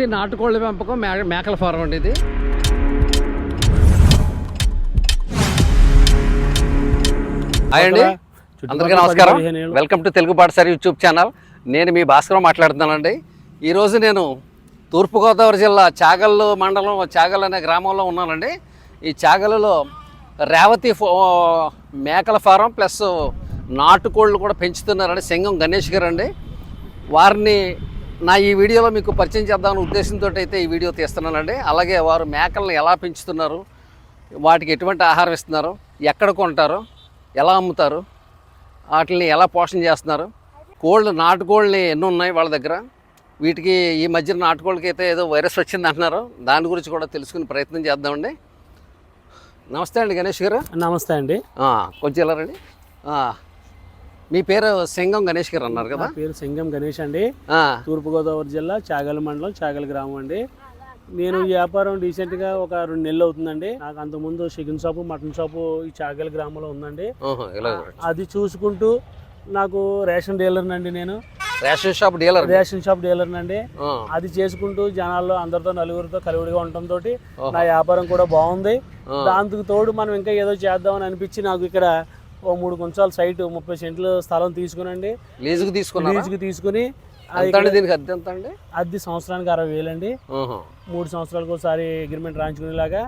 రేవతి నాటుకోళ్ళ పెంపకం మేకల ఫారం అండి ఇది. హాయ్ అండి. అందరికీ నమస్కారం. వెల్కమ్ టు తెలుగు పాఠశాల యూట్యూబ్ ఛానల్ నేను మీ భాస్కర్ మాట్లాడుతున్నానండి. ఈరోజు నేను తూర్పుగోదావరి జిల్లా చాగల్లు మండలం చాగల్ అనే గ్రామంలో ఉన్నానండి. ఈ చాగల్లో రేవతి ఫో- మేకల ఫారం ప్లస్ నాటుకోళ్ళు కూడా పెంచుతున్నారండి. సింగం గణేష్ గారు అండి వారిని నా ఈ వీడియోలో మీకు పరిచయం చేద్దామనే ఉద్దేశంతో అయితే ఈ వీడియో తీస్తున్నానండి. అలాగే వారు మేకలను ఎలా పెంచుతున్నారు వాటికి ఎటువంటి ఆహారం ఇస్తున్నారు ఎక్కడ కొంటారు ఎలా అమ్ముతారు వాటిని ఎలా పోషణ చేస్తున్నారు కోళ్ళు నాటుకోళ్ళని ఎన్ని ఉన్నాయి వాళ్ళ దగ్గర. వీటికి ఈ మధ్యన నాటుకోళ్ళకి అయితే ఏదో వైరస్ వచ్చింది అంటున్నారు. దాని గురించి కూడా తెలుసుకునే ప్రయత్నం చేద్దామండి. నమస్తే అండి గణేష్ గారు. నమస్తే అండి. కొంచెం ఇలా రండి. ఆ, మీ పేరు సింగం గణేష్ గారు అన్నారు కదా? పేరు సింగం గణేష్ అండి. తూర్పుగోదావరి జిల్లా చాగల్ మండలం చాగల్ గ్రామం అండి. నేను ఈ వ్యాపారం రీసెంట్గా ఒక రెండు నెలలు అవుతుందండి. నాకు అంతకుముందు చికెన్ షాపు మటన్ షాపు ఈ చాగల్ గ్రామంలో ఉందండి. అది చూసుకుంటూ నాకు రేషన్ డీలర్ అండి నేను. Ration shop dealer ration shop dealer అండి అది చేసుకుంటూ జనాల్లో అందరితో నలుగురితో కలివిడిగా ఉండటంతో ఓహో. నా వ్యాపారం కూడా బాగుంది. దాంతో తోడు మనం ఇంకా ఏదో చేద్దామని అనిపించి నాకు ఇక్కడ ఓ మూడు కొంచాల సైట్ ముప్పై సెంట్లు స్థలం తీసుకునండి. లీజుకు తీసుకున్నారా? లీజుకి తీసుకుని అండి దీనికి? అద్దె ఎంత అండి? అద్దె సంవత్సరానికి అరవై వేలండి. ఓహో, మూడు సంవత్సరాలకు ఒకసారి అగ్రిమెంట్ రాయించుకునేలాగా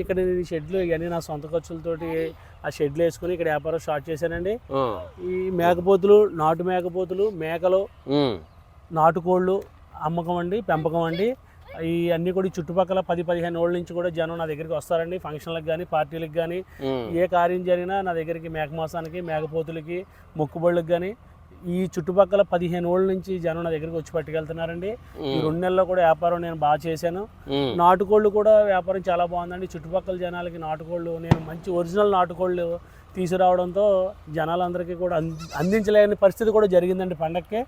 ఇక్కడ నేను షెడ్లు ఇవన్నీ నా సొంత ఖర్చులతోటి ఆ షెడ్లు వేసుకుని ఇక్కడ వ్యాపారం స్టార్ట్ చేశానండి. ఈ మేకపోతులు నాటు మేకపోతులు మేకలు నాటుకోళ్ళు అమ్మకం అండి పెంపకం అండి. ఈ అన్నీ కూడా చుట్టుపక్కల పది పదిహేను ఏళ్ళ నుంచి కూడా జనం నా దగ్గరికి వస్తారండి. ఫంక్షన్లకు కానీ పార్టీలకు కానీ ఏ కార్యం జరిగినా నా దగ్గరికి మేక మాసానికి మేకపోతులకి మొక్కుబళ్ళకి కానీ ఈ చుట్టుపక్కల పదిహేను ఏళ్ళ నుంచి జనం నా దగ్గరికి వచ్చి పట్టుకెళ్తున్నారండి. ఈ రెండు నెలల్లో కూడా వ్యాపారం నేను బాగా చేశాను. నాటుకోళ్ళు కూడా వ్యాపారం చాలా బాగుందండి. చుట్టుపక్కల జనాలకి నాటుకోళ్ళు నేను మంచి ఒరిజినల్ నాటుకోళ్ళు తీసుకురావడంతో జనాలందరికీ కూడా అంది అందించలేని పరిస్థితి కూడా జరిగిందండి పండక్కి.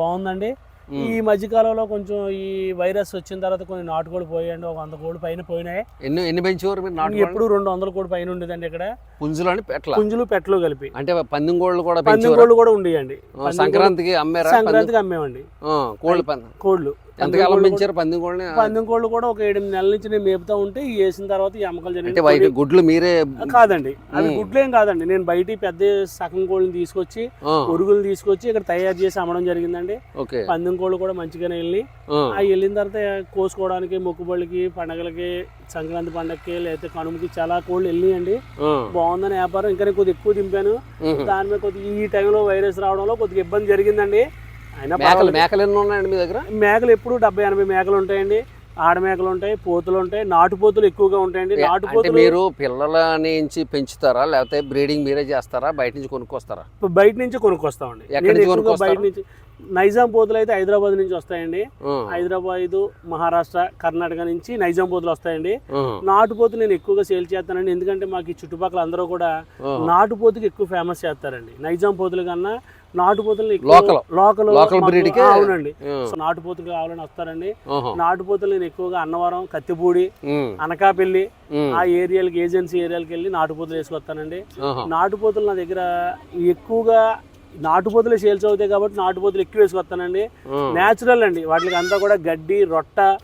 బాగుందండి. ఈ మధ్యకాలంలో కొంచెం ఈ వైరస్ వచ్చిన తర్వాత కొన్ని నాటుకోళ్ళు పోయాయండి ఒక వంద కోళ్ళు పైన పోయినాయి. ఎన్ని ఎన్ని పెంచేవారు మీరు నాటు ఎప్పుడు రెండు వందల కోడి పైన ఉండేదండి ఇక్కడ. పుంజులు అని పెట్టల? పుంజులు పెట్టలు కలిపి. అంటే పందెం కోళ్ళు కూడా పందెం కోళ్ళు కూడా ఉండేయండి. సంక్రాంతికి అమ్మారా? పందెం- సంక్రాంతికి అమ్మేవండి. కోళ్ళు పందెం. కోళ్ళు. ఎంతకాలం పెంచారు పందెం కోళ్ళని పందెం కోళ్ళు కూడా ఒక ఎనిమిది నెలల నుంచి నేను మేపుతా ఉంటే వేసిన తర్వాత ఈ అమ్మకాలు అంటే జరిగింది గుడ్లు మీరే కాదండి. అవి. గుడ్లేం కాదండి. నేను బయట పెద్ద సగం కోళ్ళని తీసుకొచ్చి ఆ, పురుగులు తీసుకొచ్చి ఇక్కడ తయారు చేసి అమ్మడం జరిగిందండి. పందెం కోళ్ళు కూడా మంచిగానే వెళ్ళి ఆ, అవి వెళ్ళిన తర్వాత కోసుకోవడానికి మొక్కుబళ్ళకి పండగలకి సంక్రాంతి పండగకి లేకపోతే కనుమకి చాలా కోళ్ళు వెళ్ళియండి బాగుందని వ్యాపారం. ఇంకా నేను కొద్దిగా ఎక్కువ దింపాను. దాని మీద కొద్దిగా ఈ టైంలో వైరస్ రావడంలో కొద్దిగా ఇబ్బంది జరిగిందండి. అయినా మేకలు. మేకలు ఎన్ని ఉన్నాయండి మీ దగ్గర? మేకలు ఎప్పుడు డెబ్బై ఎనభై మేకలు ఉంటాయండి. ఆడ మేకలు ఉంటాయి పోతులు ఉంటాయి నాటు పోతులు ఎక్కువగా ఉంటాయండి. నాటు పోతులు మీరు పిల్లల నుంచి పెంచుతారా? లేకపోతే బ్రీడింగ్ మీరే చేస్తారా? బయట నుంచి కొనుక్కొస్తారా? బయట నుంచి కొనుక్కొస్తామండి. ఎక్కడి నుంచి? బయట నుంచి నైజాం పోతులు అయితే హైదరాబాద్ నుంచి వస్తాయండి. హైదరాబాద్ మహారాష్ట్ర కర్ణాటక నుంచి నైజాం పోతులు వస్తాయండి. ఆ, నాటు పోతు నేను ఎక్కువగా సేల్ చేస్తానండి. ఎందుకంటే మాకు ఈ చుట్టుపక్కల అందరూ కూడా ఆ. నాటు పోతుకి ఎక్కువ ఫేమస్ చేస్తారండి. నైజాం పోతుల కన్నా నాటు పోతులు Local. లోకల్? అవునండి. ఆ, సో నాటు పోతులు కావాలని వస్తారండి. ఆహా, నాటు పోతులు నేను ఎక్కువగా అన్నవరం కత్తిపూడి అనకాపల్లి ఆ ఏరియాలకి ఏజెన్సీ ఏరియాలకి వెళ్ళి నాటు పోతులు వేసుకొస్తానండి. ఆహా, నాటు పోతులు నా దగ్గర ఎక్కువగా నాటు పోతులు సేల్స్ అవుతాయి కాబట్టి నాటు పోతులు ఎక్కువ వేసుకొస్తానండి. ఆ, న్యాచురల్ అండి. వాటికి అంతా కూడా గడ్డి రొట్ట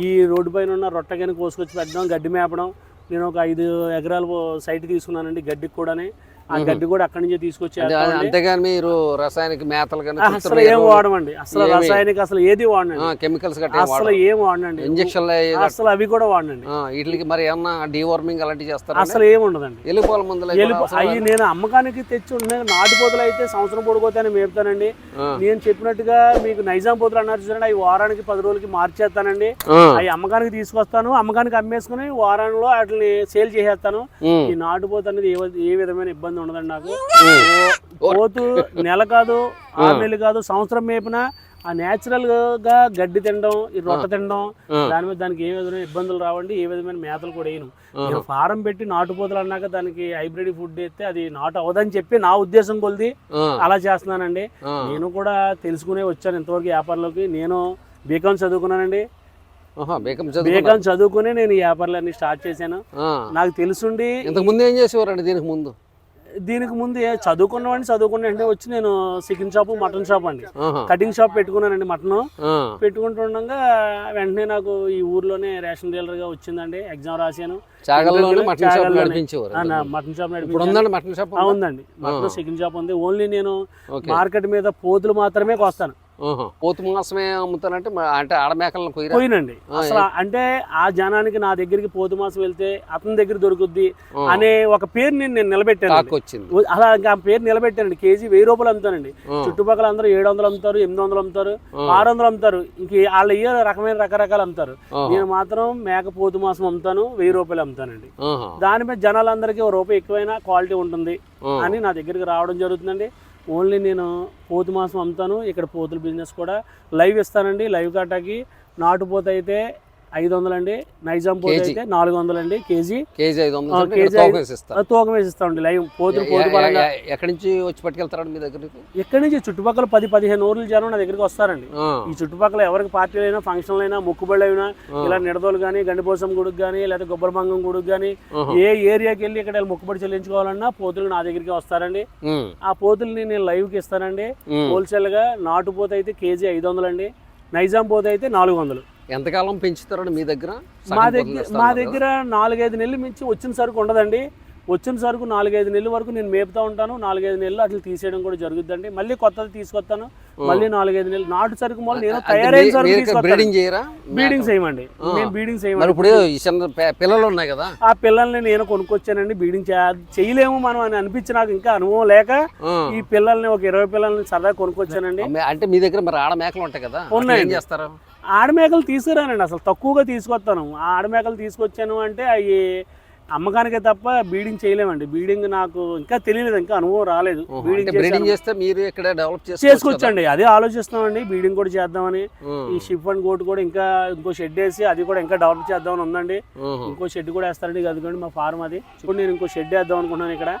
ఈ రోడ్డు పైన ఉన్న రొట్ట కానీ కోసుకొచ్చి పెట్టడం గడ్డి మేపడం. నేను ఒక ఐదు ఎకరాలు సైట్ తీసుకున్నానండి గడ్డికి కూడానే. ఆ గడ్డి కూడా అక్కడి నుంచే తీసుకొచ్చి. అంతేగాని మీరు రసాయనిక మేతలు కానీ అసలు ఏం వాడమండి? అసలు ఏమి? రసాయనిక అసలు ఏది వాడనండి? కెమికల్స్ అసలు ఏం వాడనండి? ఇంజక్షన్లు అసలు అవి కూడా వాడనండి. వీటికి మరి ఏమన్నా డీవార్మింగ్ అలాంటివి చేస్తారా? అసలు ఏం ఉండదండి. ఎలుపుల మందులు అవి నేను అమ్మకానికి తెచ్చి ఉన్న నాటు పోతులు అయితే సంవత్సరం పొడుగుతానే మేపుతానండి. నేను చెప్పినట్టుగా మీకు నైజాం పోతులు అన్నారు చూడండి అవి వారానికి పది రోజులకి మార్చేస్తానండి. అవి అమ్మకానికి తీసుకొస్తాను అమ్మకానికి అమ్మేసుకుని వారంలో వాటిని సేల్ చేసేస్తాను. ఈ నాటుపోతు అనేది ఏ ఏ విధమైన ఇబ్బంది ఉండదండి నాకు. పోతు నెల కాదు ఆరు నెలలు కాదు సంవత్సరం మేపిన ఆ నేచురల్గా గడ్డి తినడం ఈ రొట్ట తినడం. దాని మీద దానికి ఏ విధమైన ఇబ్బందులు రావండి ఏ విధమైన మేతలు కూడా వేయను. నేను ఫారం పెట్టి నాటుపోతులు అన్నాక దానికి హైబ్రిడ్ ఫుడ్ అయితే అది నాటు అవదని చెప్పి నా ఉద్దేశం కొలిది. అలా చేస్తున్నానండి. నేను కూడా తెలుసుకునే వచ్చాను ఇంతవరకు వ్యాపారంలోకి. నేను బీకాం చదువుకున్నానండి. బీకం చదువు బీకాం చదువుకుని నేను ఈ వ్యాపారాలన్నీ స్టార్ట్ చేశాను. నాకు తెలుసుండి. ఇంతకు ముందు ఏం చేసేవారండి దీనికి ముందు? దీనికి ముందు చదువుకున్నవాడిని చదువుకున్న వచ్చి నేను చికెన్ షాప్ మటన్ షాప్ అండి. కటింగ్ షాప్ పెట్టుకున్నానండి మటన్. పెట్టుకుంటుండగా వెంటనే నాకు ఈ ఊర్లోనే రేషన్ డీలర్గా వచ్చిందండి. ఎగ్జామ్ రాశాను. Mutton shop mutton shop. ఉందండి మటన్ చికెన్ షాప్ ఉంది. ఓన్లీ నేను మార్కెట్ మీద పోతులు మాత్రమే కోస్తాను. పోతు మాసమే అమ్ముతానంటే అంటే ఆడమేకలను పోయినండి అసలు అంటే ఆ జనానికి నా దగ్గరికి పోతు మాసం వెళ్తే అతని దగ్గర దొరుకుద్ది. అనే ఒక పేరు నేను నేను నిలబెట్టాను వచ్చింది అలా ఇంకా ఆ పేరు నిలబెట్టానండి. కేజీ వెయ్యి రూపాయలు అమ్ముతానండి. చుట్టుపక్కల అందరూ ఏడు వందలు అమ్ముతారు ఎనిమిది వందలు అమ్ముతారు ఆరు వందలు అమ్ముతారు. ఇంక వాళ్ళ ఇయ్య రకమైన రకరకాలు అమ్ముతారు. నేను మాత్రం మేక పోతు మాసం అమ్ముతాను వెయ్యి రూపాయలు అమ్ముతానండి. ఆహా. దాని మీద జనాలందరికీ ఒక రూపాయి ఎక్కువైనా క్వాలిటీ ఉంటుంది. అని నా దగ్గరికి రావడం జరుగుతుందండి. ఓన్లీ నేను పోతు మాసం అమ్ముతాను. ఇక్కడ పోతుల బిజినెస్ కూడా లైవ్ ఇస్తానండి. లైవ్ కాటాకి నాటుపోత అయితే ఐదు వందలండి నైజాం పోత. అయితే నాలుగు వందలండి కేజీ. కేజీ ఐదు వందలు తూకం వేసి ఇస్తారు. అది తూకం వేసి ఇస్తామండి లైవ్ పోతులు పోతు ఎక్కడి నుంచి వచ్చి పట్టుకెళ్తారండి మీ దగ్గరికి? ఎక్కడి నుంచి? చుట్టుపక్కల పది పదిహేను ఊర్ల జనం నా దగ్గరికి వస్తారండి. ఈ చుట్టుపక్కల ఎవరికి పార్టీలు అయినా ఫంక్షన్లు అయినా మొక్కుబళ్ళు అయినా ఇలా నిడదోలు కానీ గండిపోసం గుడికి కానీ లేదా గొబ్బరమంగం గుడికి కానీ. ఏ ఏరియాకి వెళ్ళి ఇక్కడ మొక్కుబడి చెల్లించుకోవాలన్నా పోతులు నా దగ్గరికి వస్తారండి. ఆ పోతుల్ని నేను లైవ్కి ఇస్తానండి. హోల్సేల్గా నాటు పోత అయితే కేజీ ఐదు వందలండి నైజాం పోత అయితే నాలుగు వందలు. ఎంతకాలం పెంచుతారండి మీ దగ్గర? మా దగ్గర మా? దగ్గర నాలుగైదు నెలలు మించి వచ్చిన సరుకు ఉండదండి. వచ్చిన సరుకు నాలుగైదు నెలల వరకు నేను మేపుతా ఉంటాను. నాలుగైదు నెలలు అట్లా తీసేయడం కూడా జరుగుద్దండి. మళ్ళీ కొత్తది తీసుకొస్తాను. మళ్ళీ నాలుగైదు నెలలు. నాటు సరుకు మొదలు నేను తయారైన సరుకు బ్రీడింగ్ చేయరా? బీడింగ్ చేయమండి. మేము బీడింగ్ చేయమండి. ఇప్పుడు పిల్లలు ఉన్నాయి కదా? ఆ పిల్లల్ని నేను కొనుక్కొచ్చానండి. బీడింగ్ చేయలేము మనం అని అనిపించి నాకు ఇంకా అనుభవం లేక. ఈ పిల్లల్ని ఒక ఇరవై పిల్లల్ని సరదా కొనుక్కొచ్చానండి. అంటే మీ దగ్గర మరి ఆడ మేకలు ఉంటాయి కదా? ఉన్నాయండి. చేస్తారు? ఆడమేకలు తీసుకురానండి అసలు తక్కువగా తీసుకొస్తాను. ఆ ఆడమేకలు తీసుకొచ్చాను అంటే అవి అమ్మకానికే తప్ప బీడింగ్ చేయలేమండి. బీడింగ్ నాకు ఇంకా తెలియలేదు ఇంకా అనుభవం రాలేదు. బీడింగ్ చేస్తే మీరు ఇక్కడ డెవలప్ చేసుకోవచ్చు చేసుకొచ్చండి అదే ఆలోచిస్తున్నామండి. బీడింగ్ కూడా చేద్దామని. ఈ షిప్ అండ్ గోట్ కూడా ఇంకా ఇంకో షెడ్ వేసి అది కూడా ఇంకా డెవలప్ చేద్దామని ఉందండి. ఇంకో షెడ్ కూడా వేస్తారండి. అదిగోండి మా ఫార్మ్ అది. ఇప్పుడు నేను ఇంకో షెడ్ వేద్దాం అనుకుంటున్నాను ఇక్కడ.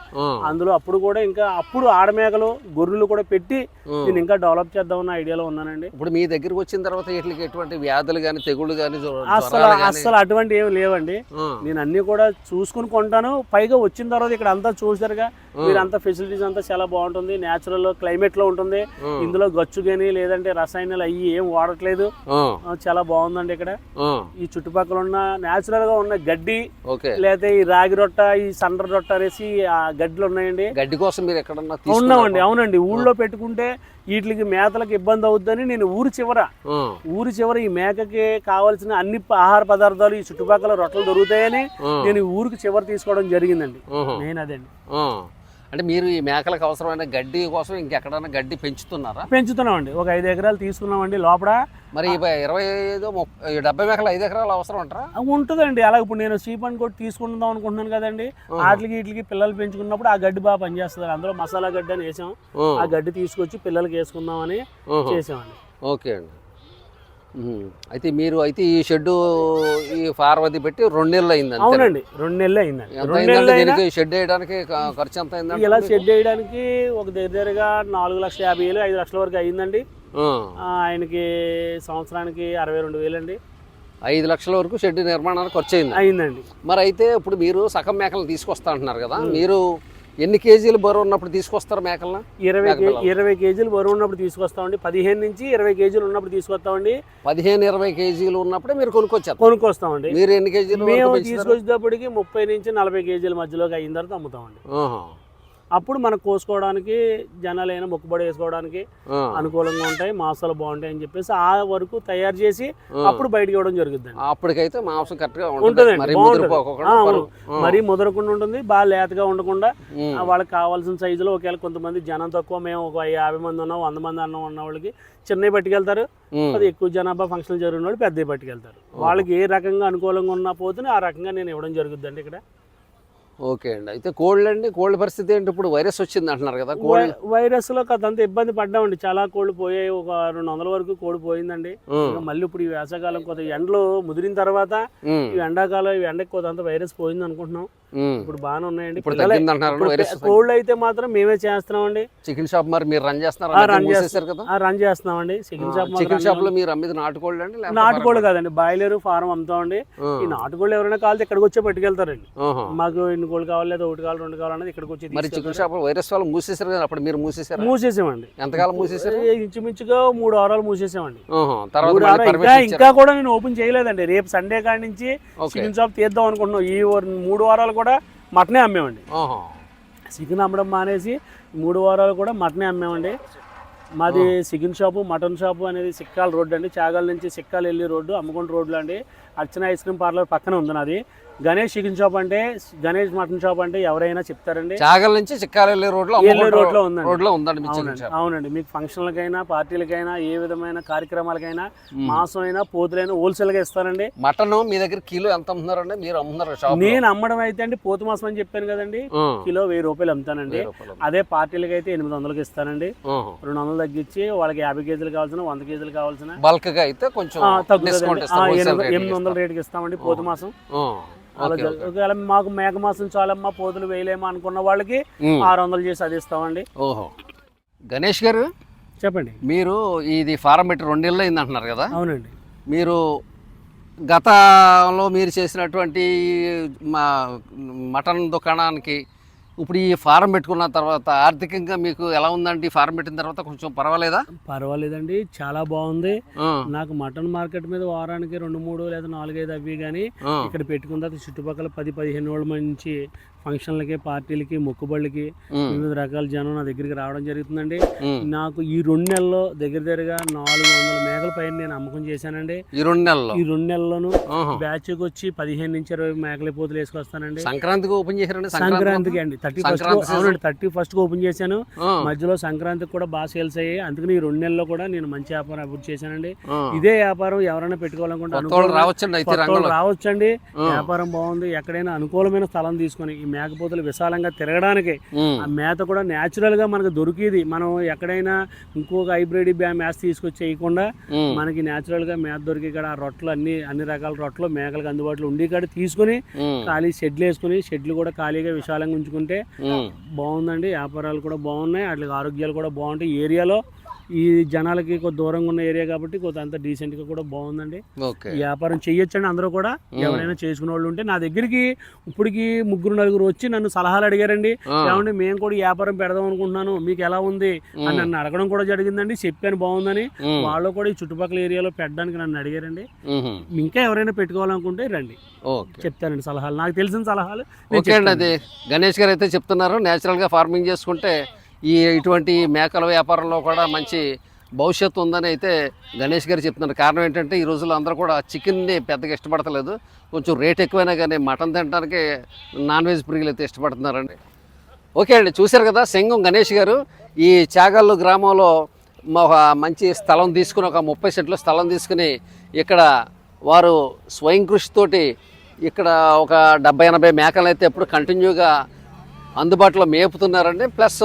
అందులో అప్పుడు కూడా ఇంకా అప్పుడు ఆడమేకలు గొర్రెలు కూడా పెట్టి. నేను ఇంకా డెవలప్ చేద్దామన్న ఐడియాలో ఉన్నానండి. ఇప్పుడు మీ దగ్గరికి వచ్చిన తర్వాత వీటికి ఎటువంటి వ్యాధులు కానీ తెగుళ్ళు కానీ అసలు అసలు అటువంటి ఏమి లేవండి. నేను అన్ని కూడా చూసుకుని కొంటాను. పైగా వచ్చిన తర్వాత ఇక్కడ అంతా చూసారుగా మీరు అంతా ఫెసిలిటీస్ అంతా చాలా బాగుంటుంది. నేచురల్ క్లైమేట్లో ఉంటుంది. ఇందులో గచ్చు కానీ లేదంటే రసాయనాలు అయ్యి ఏం వాడట్లేదు. చాలా బాగుందండి ఇక్కడ. ఈ చుట్టుపక్కల ఉన్న నేచురల్గా ఉన్న గడ్డి లేదా ఈ రాగి రొట్ట ఈ సండ్ర రొట్ట అనేసి ఆ గడ్డిలు ఉన్నాయండి. గడ్డి కోసం మీరు ఎక్కడన్నా ఉన్నామండి? అవునండి. ఊళ్ళో పెట్టుకుంటే వీటికి మేతలకు ఇబ్బంది అవుద్దని నేను ఊరి చివర. ఊరి చివర ఈ మేకకి కావాల్సిన అన్ని ఆహార పదార్థాలు ఈ చుట్టుపక్కల రొట్టెలు దొరుకుతాయని. నేను ఊరికి చివర తీసుకోవడం జరిగిందండి. నేను అదండి. అంటే మీరు ఈ మేకలకు అవసరమైన గడ్డి కోసం ఇంకెక్కడైనా గడ్డి పెంచుతున్నారా? పెంచుతున్నామండి. ఒక ఐదు ఎకరాలు తీసుకున్నామండి లోపల. మరి ఇరవై ఐదు ముప్పై డెబ్బై మేకలు ఐదు ఎకరాలు అవసరం అంటారా? ఉంటుందండి. అలాగే ఇప్పుడు నేను చీప్ అండ్ కొట్టి తీసుకుందాం అనుకుంటున్నాను కదండి. వాటికి వీటికి పిల్లలు పెంచుకున్నప్పుడు ఆ గడ్డి బాగా పనిచేస్తుంది అందులో మసాలా గడ్డి అని వేసాం. ఆ. గడ్డి తీసుకొచ్చి పిల్లలకి వేసుకుందామని. చేసామండి. ఓకే అండి. అయితే మీరు అయితే ఈ షెడ్ ఈ ఫార్వది పెట్టి రెండు నెలలు అయింది అవునండి రెండు నెలలు అయిందండి రెండు నెలలు దీనికి షెడ్ వేయడానికి ఖర్చు ఎంత అయిందంటే ఇలా షెడ్ వేయడానికి ఒక దగ్గర దగ్గరగా నాలుగు లక్షల యాభై వేలు ఐదు లక్షల వరకు. ఆ, ఆయనకి సంవత్సరానికి అరవై రెండు వేలండి. ఐదు లక్షల వరకు షెడ్ నిర్మాణానికి ఖర్చు అయింది. అయిందండి. మరి అయితే ఇప్పుడు మీరు సగం మేకలు తీసుకొస్తా అంటున్నారు కదా మీరు ఎన్ని కేజీలు బరువు ఉన్నప్పుడు తీసుకొస్తారు మేకలను ఇరవై. ఇరవై కేజీలు బరువు ఉన్నప్పుడు తీసుకొస్తామండి పదిహేను నుంచి ఇరవై కేజీలు ఉన్నప్పుడు తీసుకొస్తామండి పదిహేను ఇరవై కేజీలు ఉన్నప్పుడే మీరు కొనుక్కొచ్చారు కొనుక్కొస్తామండి మీరు ఎన్ని కేజీలు మేము? తీసుకొచ్చేటప్పటికి ముప్పై నుంచి నలభై కేజీల మధ్యలోకి అయిన తర్వాత అమ్ముతామండి. అప్పుడు మనకు కోసుకోవడానికి జనాలైనా మొక్కుబడి వేసుకోవడానికి. అనుకూలంగా ఉంటాయి మాసాలు బాగుంటాయి అని చెప్పేసి ఆ వరకు తయారు చేసి అప్పుడు బయటకి ఇవ్వడం జరుగుతుంది అప్పటికైతే మాంసం కరెక్ట్గా ఉంటుంది. ఉంటుందండి మరి ముదరకుండా ఉంటుంది బాగా లేతగా ఉండకుండా వాళ్ళకి కావాల్సిన సైజులో ఒకవేళ కొంతమంది జనం తక్కువ మేము ఒక యాభై మంది ఉన్నాం వంద మంది అన్నం ఉన్న వాళ్ళకి చిన్నవి పట్టుకెళ్తారు. అది ఎక్కువ జనాభా ఫంక్షన్లు జరిగిన వాళ్ళు పెద్దవి పట్టుకెళ్తారు. వాళ్ళకి ఏ రకంగా అనుకూలంగా ఉన్న పోతుని ఆ రకంగా నేను ఇవ్వడం జరుగుతుందండి ఇక్కడ. ఓకే అండి. అయితే కోళ్ళు అండి కోళ్ళ పరిస్థితి ఏంటి? ఇప్పుడు వైరస్ వచ్చింది అంటున్నారు కదా కోళ్ళు వైరస్లో కొంత ఇబ్బంది పడ్డామండి. చాలా కోళ్ళు పోయాయి. ఒక రెండు వందల వరకు కోడి పోయిందండి. మళ్ళీ ఇప్పుడు ఈ వేసవకాలం కొంత ఎండలు ముదిరిన తర్వాత. ఈ ఎండాకాలం ఈ ఎండకి కొంత వైరస్ పోయింది అనుకుంటున్నాం. ఇప్పుడు బాగానే ఉన్నాయండి. కోళ్ళు అయితే మాత్రం మేమే చేస్తున్నామండి. చికెన్ షాప్ మరి మీరు రన్ చేస్తున్నారు? రన్ మూసేశారు కదా? ఆ, రన్ చేస్తున్నామండి. చికెన్ షాప్ చికెన్ షాప్లో మీరు అమ్మేది నాటుకోళ్ళు అండి నాటుకోళ్ళు కాదండి. బాయిలర్ ఫారం అమ్ముతామండి. ఆ. ఈ నాటుకోళ్ళు ఎవరైనా కాలితే ఇక్కడికి వచ్చే పట్టుకెళ్తారండి. మాకు కోళ్ళు కావాలి లేదా ఒకటి కావాలి రెండు కావాలన్నది ఇక్కడికి వచ్చి మరి చికెన్ షాప్ వైరస్ వాళ్ళు మూసేశారు కదా అప్పుడు మీరు మూసేశారు? మూసేసామండి. ఎంతకాలం మూసేశారు? ఇంచుమించుగా మూడు వారాలు మూసేసామండి. తర్వాత ఇంకా కూడా నేను ఓపెన్ చేయలేదండి. రేపు సండే కాడి నుంచి. చికెన్ షాప్ తీద్దాం అనుకుంటున్నాం. ఈ మూడు వారాలు కూడా మటనే అమ్మేమండి. ఆహా. చికెన్ అమ్మడం మానేసి మూడు వారాలు కూడా మటనే అమ్మామండి. మాది చికెన్ షాపు మటన్ షాపు అనేది సిక్కాల రోడ్డు అండి. చాగల్ నుంచి సిక్కాలు వెళ్ళి రోడ్డు అమ్మకొండ రోడ్లో అండి అర్చన ఐస్ క్రీమ్ పార్లర్ పక్కన ఉంది నాది. గణేష్ చికెన్ షాప్ అంటే గణేష్ మటన్ షాప్ అంటే ఎవరైనా చెప్తారండి. చాగల్ నుంచి చిక్కారెల్లి రోడ్లో ఉందండి. రోడ్లో ఉందండి అవునండి మీకు ఫంక్షన్లకైనా పార్టీలకైనా ఏ విధమైన కార్యక్రమాలకైనా మాంసం అయినా పోతులైనా హోల్సేల్గా ఇస్తానండి మటన్ మీ దగ్గర కిలో ఎంత అమ్ముతున్నారండి? మీరు అమ్ముతున్నారు షాప్ నేను అమ్మడం అయితే అండి పోతు మాసం అని చెప్పాను కదండి కిలో వెయ్యి రూపాయలు అమ్ముతానండి. అదే పార్టీలకి అయితే ఎనిమిది వందలకి ఇస్తానండి. రెండు వందలు తగ్గించి వాళ్ళకి యాభై కేజీలు కావాల్సిన వంద కేజీలు కావాల్సిన. బల్క్గా అయితే కొంచెం ఎనిమిది వందల రేటుకి ఇస్తామండి పోతు మాసం. ఒకవేళ మాకు మేక మాసం చాలమ్మా పోతులు వేయలేమా అనుకున్న వాళ్ళకి. ఆరు వందలు చేసి అది ఇస్తామండి ఓహో. గణేష్ గారు చెప్పండి. మీరు ఇది ఫారం పెట్టి రెండేళ్ళు అయింది అంటున్నారు కదా? అవునండి. మీరు గతంలో మీరు చేసినటువంటి మా మటన్ దుకాణానికి ఇప్పుడు ఈ ఫారం పెట్టుకున్న తర్వాత ఆర్థికంగా మీకు ఎలా ఉందంటే ఈ ఫారం పెట్టిన తర్వాత కొంచెం పర్వాలేదా? పర్వాలేదండి. చాలా బాగుంది. నాకు మటన్ మార్కెట్ మీద వారానికి రెండు మూడు లేదా నాలుగైదు అవి కానీ ఇక్కడ పెట్టుకున్న తర్వాత చుట్టుపక్కల పది పదిహేను రోజుల నుంచి ఫంక్షన్లకి పార్టీలకి మొక్కుబళ్ళకి వివిధ రకాల జనం నా దగ్గరికి రావడం జరుగుతుందండి. నాకు ఈ రెండు నెలల్లో దగ్గర దగ్గరగా నాలుగు వందల మేకల పైన నేను అమ్మకం చేశానండి. ఈ రెండు నెలల్లో? ఈ రెండు నెలల్లోనూ ఆహా. బ్యాచ్కి వచ్చి పదిహేను నుంచి ఇరవై మేకల పోతులు వేసుకొస్తానండి. సంక్రాంతికి ఓపెన్ చేశారండి? సంక్రాంతికి అండి. థర్టీ ఫస్ట్ అవునండి థర్టీ ఫస్ట్ ఓపెన్ చేశాను. మధ్యలో సంక్రాంతికి కూడా బాగా సేల్స్ అయ్యాయి. అందుకని ఈ రెండు నెలల్లో కూడా నేను మంచి వ్యాపారం అభివృద్ధి చేశానండి. ఇదే వ్యాపారం ఎవరైనా పెట్టుకోవాలనుకుంటే రావచ్చండి రావచ్చండి. వ్యాపారం బాగుంది. ఎక్కడైనా అనుకూలమైన స్థలం తీసుకొని మేకపోతులు విశాలంగా తిరగడానికి ఆ మేత కూడా natural గా మనకు దొరికేది. మనం ఎక్కడైనా ఇంకొక హైబ్రిడ్ మేత తీసుకొచ్చి వేయకుండా మనకి natural గా మేత దొరికి ఇక్కడ ఆ రొట్టెలు అన్ని అన్ని రకాల రొట్టెలు మేకలకు అందుబాటులో ఉండి కాడ తీసుకొని ఖాళీ షెడ్లు వేసుకొని షెడ్లు కూడా ఖాళీగా విశాలంగా ఉంచుకుంటే. బాగుందండి. వ్యాపారాలు కూడా బాగున్నాయి. వాటికి ఆరోగ్యాలు కూడా బాగుంటాయి. ఏరియాలో ఈ జనాలకి కొద్ది దూరంగా ఉన్న ఏరియా కాబట్టి కొద్ది అంత డీసెంట్గా కూడా బాగుందండి. వ్యాపారం చెయ్యొచ్చండి అందరూ కూడా. ఎవరైనా చేసుకునే వాళ్ళు ఉంటే నా దగ్గరికి ఇప్పటికి ముగ్గురు నలుగురు వచ్చి నన్ను సలహాలు అడిగారండి. ఏమండి మేము కూడా వ్యాపారం పెడదాం అనుకుంటున్నాను. మీకు ఎలా ఉంది? అని నన్ను అడగడం కూడా జరిగిందండి. చెప్పాను బాగుందని. వాళ్ళు కూడా ఈ చుట్టుపక్కల ఏరియాలో పెట్టడానికి నన్ను అడిగారండి. ఇంకా ఎవరైనా పెట్టుకోవాలనుకుంటే రండి. చెప్తానండి సలహాలు. నాకు తెలిసిన సలహాలు నేను ఓకే అండి అది గణేష్ గారు అయితే చెప్తున్నారు. న్యాచురల్గా ఫార్మింగ్ చేసుకుంటే ఈ ఇటువంటి మేకల వ్యాపారంలో కూడా మంచి భవిష్యత్తు ఉందని అయితే గణేష్ గారు చెప్తున్నారు. కారణం ఏంటంటే ఈ రోజుల్లో అందరూ కూడా చికెన్ని పెద్దగా ఇష్టపడతలేదు. కొంచెం రేట్ ఎక్కువైనా కానీ మటన్ తినడానికి నాన్ వెజ్ ప్రియులు అయితే ఇష్టపడుతున్నారండి. ఓకే అండి చూశారు కదా సింగం గణేష్ గారు. ఈ చాగల్లు గ్రామంలో మా ఒక మంచి స్థలం తీసుకుని ఒక ముప్పై సెంట్ల స్థలం తీసుకుని ఇక్కడ వారు స్వయం కృషితోటి ఇక్కడ ఒక డెబ్బై ఎనభై మేకలు అయితే ఎప్పుడు కంటిన్యూగా అందుబాటులో మేపుతున్నారండి. ప్లస్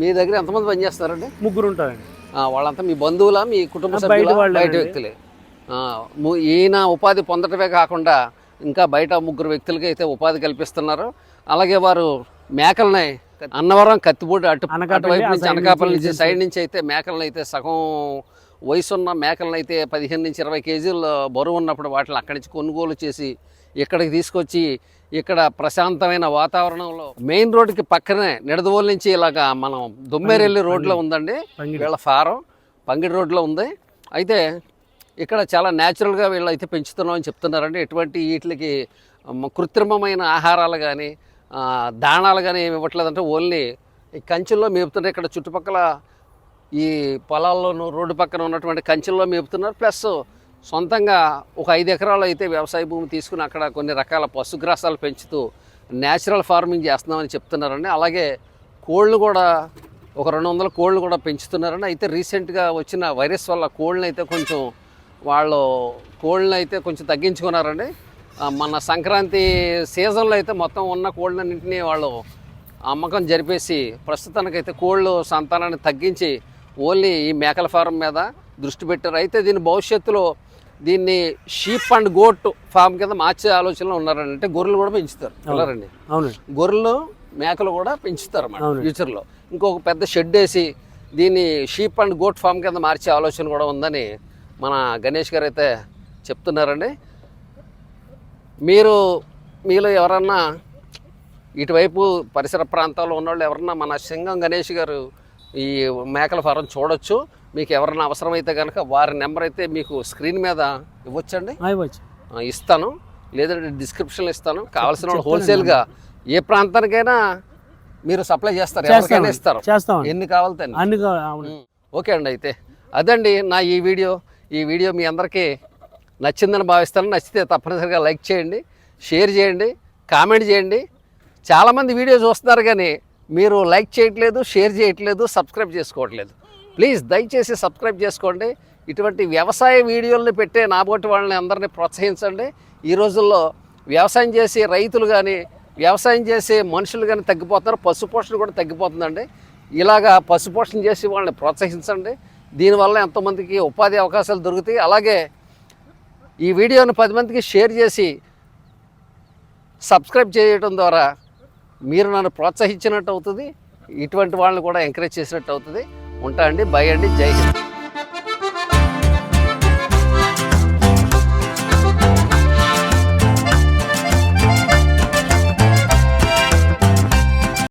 మీ దగ్గర ఎంతమంది పనిచేస్తారండి ముగ్గురు ఉంటారండి. వాళ్ళంతా మీ బంధువులా మీ కుటుంబ సభ్యులా. బయట వ్యక్తులే ఈయన ఉపాధి పొందటమే కాకుండా ఇంకా బయట ముగ్గురు వ్యక్తులకి అయితే ఉపాధి కల్పిస్తున్నారు అలాగే వారు మేకల్ని అన్నవరం కత్తిపూడి అటు అటువైపు నుంచి అనకాపల్లి నుంచి సైడ్ నుంచి అయితే మేకలను అయితే సగం వయసున్న మేకలను అయితే పదిహేను నుంచి ఇరవై కేజీలు బరువు ఉన్నప్పుడు వాటిని అక్కడి నుంచి కొనుగోలు చేసి ఇక్కడికి తీసుకొచ్చి ఇక్కడ ప్రశాంతమైన వాతావరణంలో మెయిన్ రోడ్డుకి పక్కనే నిడదవోలు నుంచి ఇలాగా మనం దుమ్మేరెల్లి రోడ్లో ఉందండి. వీళ్ళ ఫారం పంగిడి రోడ్లో ఉంది. అయితే ఇక్కడ చాలా న్యాచురల్గా వీళ్ళు అయితే పెంచుతున్నామని చెప్తున్నారండి. ఎటువంటి వీటికి కృత్రిమమైన ఆహారాలు కానీ దాణాలు కానీ ఏమి ఇవ్వట్లేదంటే ఓన్లీ ఈ కంచెల్లో మేపుతుంటే ఇక్కడ చుట్టుపక్కల ఈ పొలాల్లోనూ రోడ్డు పక్కన ఉన్నటువంటి కంచెల్లో మేపుతున్నారు. ప్లస్ సొంతంగా ఒక ఐదు ఎకరాలు అయితే వ్యవసాయ భూమి తీసుకుని అక్కడ కొన్ని రకాల పశుగ్రాసాలు పెంచుతూ న్యాచురల్ ఫార్మింగ్ చేస్తున్నామని చెప్తున్నారండి. అలాగే కోళ్ళు కూడా ఒక రెండు వందల కోళ్ళు కూడా పెంచుతున్నారని అయితే రీసెంట్గా వచ్చిన వైరస్ వల్ల కోళ్ళని అయితే కొంచెం వాళ్ళు కోళ్ళని అయితే కొంచెం తగ్గించుకున్నారండి. మన సంక్రాంతి సీజన్లో అయితే మొత్తం ఉన్న కోళ్ళన్నింటినీ వాళ్ళు అమ్మకం జరిపేసి ప్రస్తుతానికైతే కోళ్ళు సంతానాన్ని తగ్గించి ఓన్లీ ఈ మేకల ఫారం మీద దృష్టి పెట్టారు. అయితే దీని భవిష్యత్తులో దీన్ని షీప్ అండ్ గోట్ ఫామ్ కింద మార్చే ఆలోచనలో ఉన్నారండి. అంటే గొర్రెలు కూడా పెంచుతారు. అవునండి. గొర్రెలు మేకలు కూడా పెంచుతారు అన్నమాట. ఫ్యూచర్లో ఇంకొక పెద్ద షెడ్ వేసి దీన్ని షీప్ అండ్ గోట్ ఫామ్ కింద మార్చే ఆలోచన కూడా ఉందని మన గణేష్ గారు అయితే చెప్తున్నారండి. మీరు మీలో ఎవరన్నా ఇటువైపు పరిసర ప్రాంతాల్లో ఉన్నవాళ్ళు ఎవరన్నా మన సింగం గణేష్ గారు ఈ మేకల ఫారం చూడొచ్చు. మీకు ఎవరన్నా అవసరమైతే కనుక వారి నెంబర్ అయితే మీకు స్క్రీన్ మీద ఇవ్వచ్చండి? ఇవ్వచ్చు. ఇస్తాను. లేదంటే డిస్క్రిప్షన్లో ఇస్తాను. కావాల్సిన వాళ్ళు హోల్సేల్గా ఏ ప్రాంతానికైనా మీరు సప్లై చేస్తారు. ఎవరికైనా ఇస్తారు. ఎన్ని కావాలితే అన్ని. ఓకే అండి అయితే. అదండి నా ఈ వీడియో. ఈ వీడియో మీ అందరికీ నచ్చిందని భావిస్తాను. నచ్చితే తప్పనిసరిగా లైక్ చేయండి షేర్ చేయండి కామెంట్ చేయండి. చాలామంది వీడియో చూస్తున్నారు కానీ మీరు లైక్ చేయట్లేదు షేర్ చేయట్లేదు సబ్స్క్రైబ్ చేసుకోవట్లేదు. ప్లీజ్ దయచేసి సబ్స్క్రైబ్ చేసుకోండి. ఇటువంటి వ్యవసాయ వీడియోల్ని పెట్టే నాబోటి వాళ్ళని అందరినీ ప్రోత్సహించండి. ఈ రోజుల్లో వ్యవసాయం చేసే రైతులు కానీ వ్యవసాయం చేసే మనుషులు కానీ తగ్గిపోతున్నారు. పశుపోషణ కూడా తగ్గిపోతుందండి. ఇలాగా పశుపోషణ చేసి వాళ్ళని ప్రోత్సహించండి. దీనివల్ల ఎంతోమందికి ఉపాధి అవకాశాలు దొరుకుతాయి. అలాగే ఈ వీడియోని పది మందికి షేర్ చేసి సబ్స్క్రైబ్ చేయడం ద్వారా మీరు నన్ను ప్రోత్సహించినట్టు అవుతుంది. ఇటువంటి వాళ్ళని కూడా ఎంకరేజ్ చేసినట్టు అవుతుంది. ఉంటా అండి బై అండి. జై హింద్.